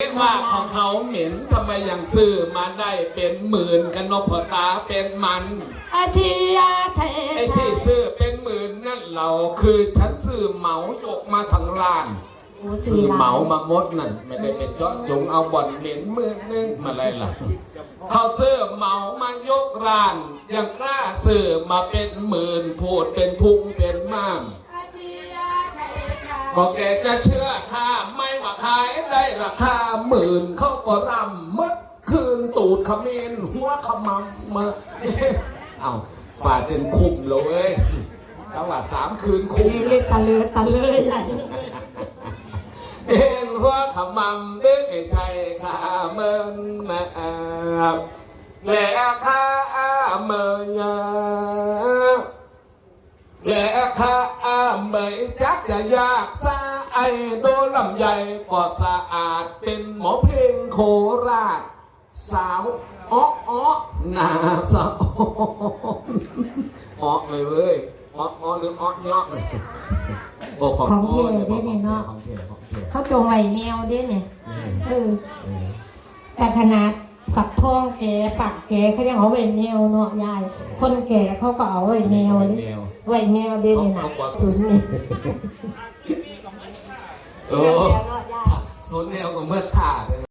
เรียกว่าของเขาเหม็นทำไมยังซื้อมาได้เป็นหมื่นกันนพตาเป็นมันอาทิยาเทไอ้ที่ซื้อเป็นหมื่นนั่นเราคือฉันซื้อเหมายกมาทั้งร้านโอ้ซื้อเหมาล้นมามดนั่นไม่ได้เป็นเจาะจงเอาบ่อนเหม็นหมื่นนึงมาอะไรล่ะเขาซื้อเหมามายกร้านยังกล้าซื้อมาเป็นหมื่นพูดเป็นทุงเป็นม่ามอาทิยาเทชาก็แกจะเชื่อข้าไม่ว่าขาย ได้ราคาหมื่นเขาก็รำมัดคืนตูดขมิ้นหัวขมำมาเอาฝ่าเต็มคุมเลยเว้ยจังหวัดสามคืนคุ้มเล็กตะเลือตะเลือใหญ่เอ็นหัวขมำดึกไอ้ใจข้าเมินนะและข้าเมินยาและข้าเมยจักจะยากซา ไอโดนลำใหญ่ก็สะอาดเป็นหมอเพลงโคราช สาวอ้ออ้อหนาสาวอ้อเลยเว้ยอ้ออ้อหรืออ้อเนาะโอ้ของของเท่ได้เนี่ยเนาะของเท่ของเท่เขาจงไวแนวเด้เนี่ยเออแต่ขนาดฝักทองแกฝักแก่เขายังเอาไว้แนวเนาะยาย คนแก่เขาก็เอาไว้แนวเด้แนวไว้แนวเด้เนี่ยนะเขาบอกศูนย์นี่ เออศูนย์แนวก็เมื่อถ่าเลย